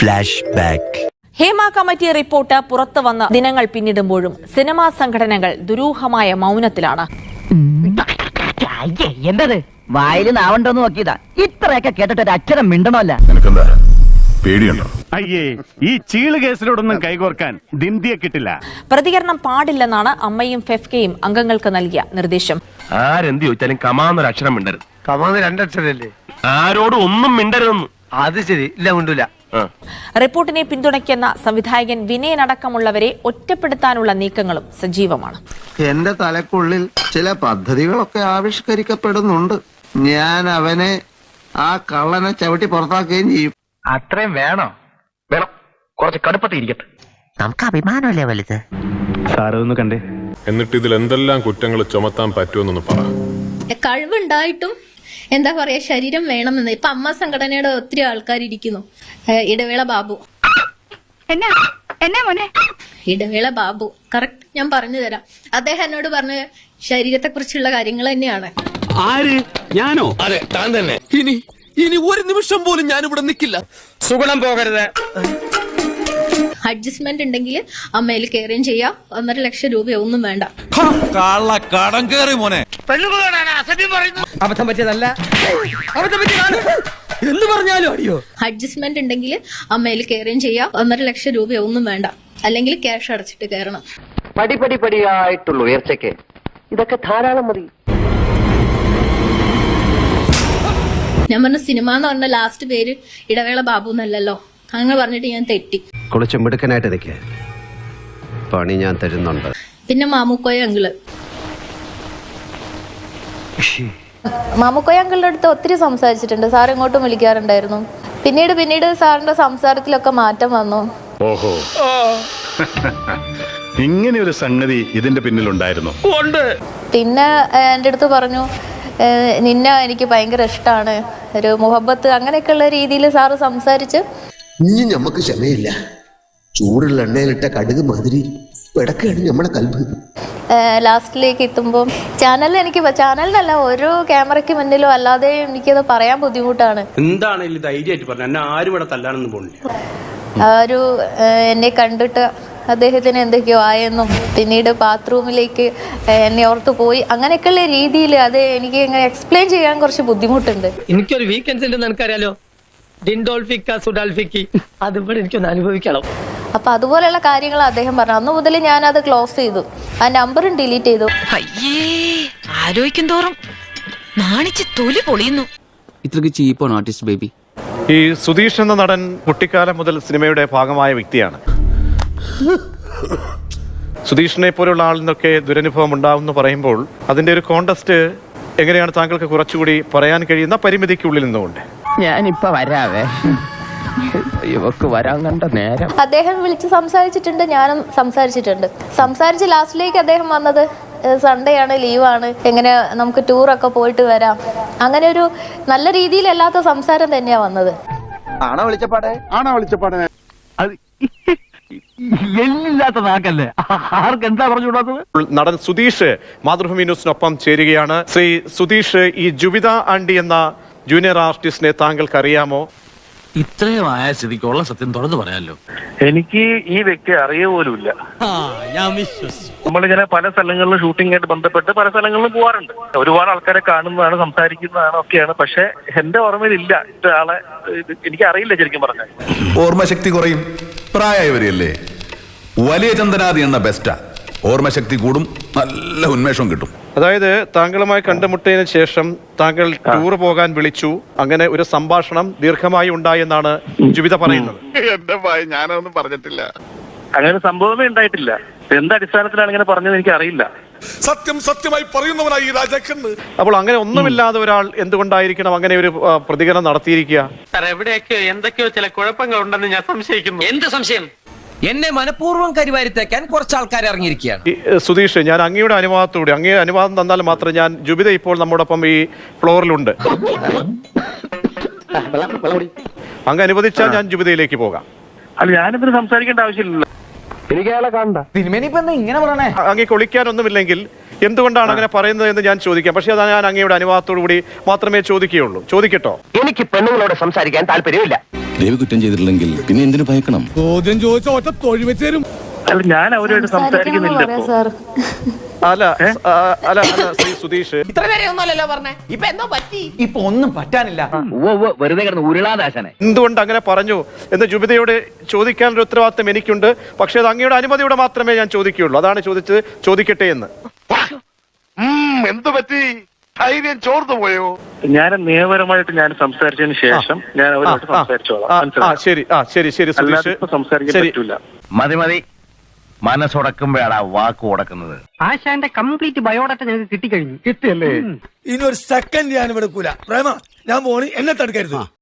Flash back Hema committee report പുറത്തു വന്ന ദിനങ്ങൾ പിന്നിടുമ്പോഴും സിനിമാ സംഘടനകൾ ദുരൂഹമായ മൗനത്തിലാണ്. എന്തത് വായിൽ നാവണ്ടോന്ന് നോക്കിയതാ. ഇത്രയൊക്കെ കേട്ടിട്ട് ഒരു അക്ഷരം മിണ്ടണമല്ല. നിനക്കെന്താ? പേടിയുണ്ടോ? അയ്യേ ഈ ചീൾ കേസിലോടൊന്നും കൈകോർക്കാൻ ദിന്തിയെ കിട്ടില്ല. പ്രതികരണം പാടില്ലെന്നാണ് അമ്മയും ഫെഫ്കയും അംഗങ്ങൾക്ക് നൽകിയ നിർദ്ദേശം. ആരെന്ത് ചോദിച്ചാലും കമാന്നൊരു അക്ഷരം മിണ്ടരുത്. കമാന്ന് രണ്ടക്ഷരല്ലേ? ആരോടും ഒന്നും മിണ്ടരുതെന്ന്. അത് ശരി. ഇല്ല കൊണ്ടില്ല ആ. റിപ്പോർട്ടിനെ പിന്തുണയ്ക്കുന്ന സംവിധായകൻ വിനയനടക്കമുള്ളവരെ ഒറ്റപ്പെടുത്താനുള്ള നീക്കങ്ങളും സജീവമാണ്. എന്റെ തലക്കുള്ളിൽ ചില പദ്ധതികളൊക്കെ ആവിഷ്കരിക്കപ്പെടുന്നുണ്ട്. ഞാൻ അവനെ ആ കള്ളനെ ചവിട്ടി പുറത്താക്കുകയും ചെയ്യും. അത്രയും വേണോ? വേണം. കുറച്ച് കടുപ്പത്തിരിക്കട്ടെ നമുക്ക് അഭിമാനമല്ലേ വലുത്? സാറൊന്ന് കണ്ടേ. എന്നിട്ട് ഇതിൽ എന്തെല്ലാം കുറ്റങ്ങൾ ചുമത്താൻ പറ്റുമെന്നൊന്ന് പറ. കഴിവുണ്ടായിട്ടും എന്താ പറയാ ശരീരം വേണമെന്ന്. ഇപ്പൊ അമ്മ സംഘടനയുടെ ഒത്തിരി ആൾക്കാർ ഇരിക്കുന്നു ഇടവേള ബാബു. എന്നാ എന്നാ മോനെ? ഇടവേള ബാബു. കറക്റ്റ് ഞാൻ പറഞ്ഞു തരാം. അദ്ദേഹം എന്നോട് പറഞ്ഞ ശരീരത്തെ കുറിച്ചുള്ള കാര്യങ്ങൾ തന്നെയാണ്. ആര്? ഞാനോ? അതെ താൻ തന്നെ. ഇനി ഇനി ഒരു നിമിഷം പോലും ഞാൻ ഇവിടെ നിൽക്കില്ല. സുഗുണം പോകരുത്. അഡ്ജസ്റ്റ്മെന്റ് ഉണ്ടെങ്കിൽ അമ്മയിൽ കയറുകയും ചെയ്യാം. ഒന്നര ലക്ഷം രൂപ ഒന്നും വേണ്ട. കള്ള കടം കയറി മോനെ. അബദ്ധം പറ്റിയതല്ല. അബദ്ധം പറ്റിയതാണ്. എന്ന് പറഞ്ഞാലും അടിയോ? അഡ്ജസ്റ്റ്മെന്റ് ഉണ്ടെങ്കിൽ അമ്മയിൽ കയറുകയും ചെയ്യാം. ഒന്നര ലക്ഷം രൂപ ഒന്നും വേണ്ട. അല്ലെങ്കിൽ ക്യാഷ് അടച്ചിട്ട് കയറണം. പടി പടി പടിയായിട്ടുള്ള ഉയർച്ചയ്ക്ക്. ഇതൊക്കെ ധാരാളം മതി. ഞാൻ പറഞ്ഞ സിനിമ എന്ന് പറഞ്ഞ ലാസ്റ്റ് പേര് ഇടവേള ബാബു എന്നല്ലല്ലോ. അങ്ങനെ പറഞ്ഞിട്ട് ഞാൻ തെറ്റി. കുളിച്ച് മിടുക്കനായിട്ട് നിൽക്കുക പണി ഞാൻ തരുന്നുണ്ട്. പിന്നെ മാമുക്കോയ അങ്കിൾ മാമുക്കോയ അങ്കിളുടെ അടുത്ത് ഒത്തിരി സംസാരിച്ചിട്ടുണ്ട്. സാർ ഇങ്ങോട്ടും വിളിക്കാറുണ്ടായിരുന്നു. പിന്നീട് പിന്നീട് സാറിന്റെ സംസാരത്തിലൊക്കെ മാറ്റം വന്നു. ഓഹോ. ഇങ്ങനെ ഒരു സംഗതി ഇതിന്റെ പിന്നിലുണ്ടായിരുന്നു. പിന്നെ എന്റെ എന്റെ അടുത്ത് പറഞ്ഞു നിന്നെ എനിക്ക് ഭയങ്കര ഇഷ്ടമാണ് ഒരു മുഹബത്ത് അങ്ങനെയൊക്കെയുള്ള രീതിയിൽ സാറ് സംസാരിച്ച്. ഇനി നമുക്ക് ക്ഷമയില്ല. ചൂടുള്ള എണ്ണയിലിട്ട കടുക് മാതിരി പിടക്കാണ് നമ്മളെ കൽബ്. ലാസ്റ്റിലേക്ക് എത്തുമ്പോൾ ചാനലിൽ എനിക്ക് ചാനൽ ചാനലിനല്ല ഓരോ ക്യാമറയ്ക്ക് മുന്നിലോ അല്ലാതെ എനിക്കത് പറയാൻ ബുദ്ധിമുട്ടാണ്. എന്താണെങ്കിലും ധൈര്യമായിട്ട് പറഞ്ഞു എന്നെ ആരും ഇവിടെ തല്ലാനൊന്നും പോണില്ല. ആ ഒരു എന്നെ കണ്ടിട്ട് അദ്ദേഹത്തിന് എന്തൊക്കെയോ ആയെന്നും പിന്നീട് ബാത്റൂമിലേക്ക് എന്നെ ഓർത്ത് പോയി. അങ്ങനെയൊക്കെയുള്ള രീതിയിൽ അത് എനിക്ക് ഇങ്ങനെ എക്സ്പ്ലെയിൻ ചെയ്യാൻ കുറച്ച് ബുദ്ധിമുട്ടുണ്ട്. എനിക്കൊരു വീക്കെൻഡ്സ് ഉണ്ടെന്ന് എനിക്കറിയാലോ ഡിൻഡോൾഫിക്ക സുഡാൽഫിക്കി. അതിവിടെ എനിക്കൊന്ന് അനുഭവിക്കണം. അപ്പൊ അതുപോലെയുള്ള കാര്യങ്ങൾ അദ്ദേഹം പറഞ്ഞു. അന്ന് മുതൽ ഞാൻ അത് ക്ലോസ് ചെയ്തു. ആ നമ്പറും ഡിലീറ്റ് ചെയ്തു. അയ്യേ ആലോചിക്കും തോറും നാണിച്ച് തൊലി പൊളിയുന്നു. ഇത്രക്ക് ചീപ്പാണ് ആർട്ടിസ്റ്റ് ബേബി ഈ സുധീഷ് എന്ന നടൻ കുട്ടിക്കാലം മുതൽ സിനിമയുടെ ഭാഗമായ വ്യക്തിയാണ്. സുധീഷിനെ പോലുള്ള ആളിൽ നിന്നൊക്കെ ദുരനുഭവം ഉണ്ടാവും എന്ന് പറയുമ്പോൾ അതിന്റെ ഒരു കോണ്ടസ്റ്റ് എങ്ങനെയാണ് താങ്കൾക്ക് കുറച്ചുകൂടി പറയാൻ കഴിയുന്ന പരിമിതിക്കുള്ളിൽ നിന്നുകൊണ്ട്? ഞാനിപ്പോ വരാവേ. ഇവക്ക് വരാൻ കണ്ട നേരം. അദ്ദേഹം വിളിച്ച് സംസാരിച്ചിട്ടുണ്ട് ഞാനും സംസാരിച്ചിട്ടുണ്ട്. സംസാരിച്ച് ലാസ്റ്റിലേക്ക് അദ്ദേഹം വന്നത് സൺഡേ ആണ് ലീവാണ് എങ്ങനെ നമുക്ക് ടൂറൊക്കെ പോയിട്ട് വരാം. അങ്ങനെ ഒരു നല്ല രീതിയിലല്ലാത്ത സംസാരം തന്നെയാ വന്നത്. ആണോ വിളിച്ചപ്പാടെ? ആണോ വിളിച്ചപ്പാടെ? എല്ലില്ലാത്ത നാക്കല്ലേ? ആർക്ക് എന്താ പറഞ്ഞുകൂടാത്തത് നടൻ സുധീഷ് മാതൃഭൂമി ന്യൂസിനൊപ്പം ചേരുകയാണ്. ശ്രീ സുധീഷ് ഈ ജുവിത ആണ്ടി എന്ന ജൂനിയർ ആർട്ടിസ്റ്റിനെ താങ്കൾക്ക് അറിയാമോ ഇത്രയും ആയ സ്ഥിതിക്കുള്ള സത്യം തുറന്നു പറയാലോ? എനിക്ക് ഈ വ്യക്തി അറിയ പോലുമില്ല. നമ്മളിങ്ങനെ പല സ്ഥലങ്ങളിലും ഷൂട്ടിംഗ് ആയിട്ട് ബന്ധപ്പെട്ട് പല സ്ഥലങ്ങളിലും പോവാറുണ്ട്. ഒരുപാട് ആൾക്കാരെ കാണുന്നതാണ് സംസാരിക്കുന്നതാണ് ഒക്കെയാണ്. പക്ഷെ എന്റെ ഓർമ്മയിലില്ല. ഇത്രയാളെ എനിക്ക് അറിയില്ല ശരിക്കും പറഞ്ഞാൽ. ഓർമ്മശക്തി കുറയും. പ്രായമായവരെയല്ലേ? വലിയ ചന്ദനാദി എന്ന ബെസ്റ്റാ ഓർമ്മശക്തി കൂടും നല്ല ഉന്മേഷവും കിട്ടും. അതായത് താങ്കളുമായി കണ്ടുമുട്ടിയതിനു ശേഷം താങ്കൾ ടൂർ പോകാൻ വിളിച്ചു. അങ്ങനെ ഒരു സംഭാഷണം ദീർഘമായി ഉണ്ടായി എന്നാണ് ജുവിത പറയുന്നത്. എന്റെ ഭായി ഞാനൊന്നും പറഞ്ഞിട്ടില്ല. അങ്ങനെ ഒരു സംഭവമേ ഉണ്ടായിട്ടില്ല. എന്ത് അടിസ്ഥാനത്തിലാണ് ഇങ്ങനെ പറഞ്ഞത് എനിക്ക് അറിയില്ല സത്യം സത്യമായി പറയുന്നവനായി ഈ രാജാക്കന്ന് അപ്പോൾ അങ്ങനെ ഒന്നുമില്ലാതെ ഒരാൾ എന്തുകൊണ്ടായിരിക്കണം അങ്ങനെ ഒരു പ്രതികരണം നടത്തിയിരിക്കുക? എവിടെയൊക്കെയോ എന്തൊക്കെയോ ചില കുഴപ്പങ്ങൾ ഉണ്ടെന്ന് ഞാൻ സംശയിക്കുന്നു. എന്ത് സംശയം? എന്നെ മനഃപൂർവം കരിവാരിത്തേക്കാൻ കുറച്ച് ആൾക്കാർ ഇറങ്ങിയിരിക്കുകയാണ് സുതീഷ് സുധീഷ് ഞാൻ അങ്ങയുടെ അനുവാദത്തോടെ അങ്ങേ അനുവാദം തന്നാൽ മാത്രം ഞാൻ ജുബിത ഇപ്പോൾ നമ്മോടൊപ്പം ഈ ഫ്ലോറിലുണ്ട്. അങ്ങ് അനുവദിച്ചാൽ ഞാൻ ജുബിതയിലേക്ക് പോകാം. അല്ല ഞാനിതിന് സംസാരിക്കേണ്ട ആവശ്യമില്ല എനിക്ക് അയാളെ കാണണ്ട അങ്ങേക്ക് ഒളിക്കാനൊന്നുമില്ലെങ്കിൽ എന്തുകൊണ്ടാണ് അങ്ങനെ പറയുന്നത് എന്ന് ഞാൻ ചോദിക്കാം. പക്ഷേ അത് ഞാൻ അങ്ങയുടെ അനുവാദത്തോടു കൂടി മാത്രമേ ചോദിക്കുകയുള്ളൂ. ചോദിക്കട്ടോ? എനിക്ക് പെണ്ണുങ്ങളോട് സംസാരിക്കാൻ താല്പര്യമില്ല. ദേവി കുറ്റം ചെയ്തിട്ടില്ലെങ്കിൽ പിന്നെ എന്തിനു ഭയക്കണം? ചോദ്യം ചോദിച്ചാൽ ഒറ്റ തൊഴിൽ വെച്ച് തരും. അല്ല ഞാൻ അല്ല അല്ല ശ്രീ സുധീഷ്. ഇപ്പൊ ഒന്നും പറ്റാനില്ല. വെറുതെ കിടന്ന് ഉരുളാദാശനെ എന്തുകൊണ്ട് അങ്ങനെ പറഞ്ഞു? എന്ന് ജുബിതയോട് ചോദിക്കാനൊരു ഉത്തരവാദിത്തം എനിക്കുണ്ട്. പക്ഷേ അത് അങ്ങയുടെ അനുമതിയോടെ മാത്രമേ ഞാൻ ചോദിക്കുകയുള്ളൂ. അതാണ് ചോദിച്ചത്. ചോദിക്കട്ടെ എന്ന്. എന്തു പറ്റി? ധൈര്യം ചോർന്നു പോയോ ഞാൻ നിയമപരമായിട്ട് ഞാൻ സംസാരിച്ചതിന് ശേഷം ഞാൻ അവരോട് സംസാരിച്ചോളാം. ആ, ആ, മനസ്സിലായോ? ശരി. ആ ശരി ശരി അല്ലാതെ സുധീഷ് ഇപ്പൊ സംസാരിക്കാൻ ശരി. പറ്റൂല. മതി മതി. മനസ്സുടക്കുമ്പോഴാണ് വാക്ക് ഉടക്കുന്നത്. ആശാന്റെ കംപ്ലീറ്റ് ബയോഡാറ്റ ഞങ്ങൾക്ക് കിട്ടിക്കഴിഞ്ഞു. കിട്ടിയല്ലേ? ഇനി ഒരു സെക്കൻഡ് ഞാൻ ഇവിടെ പ്രേമ ഞാൻ പോണി. എന്നെ തടുക്കരുത്.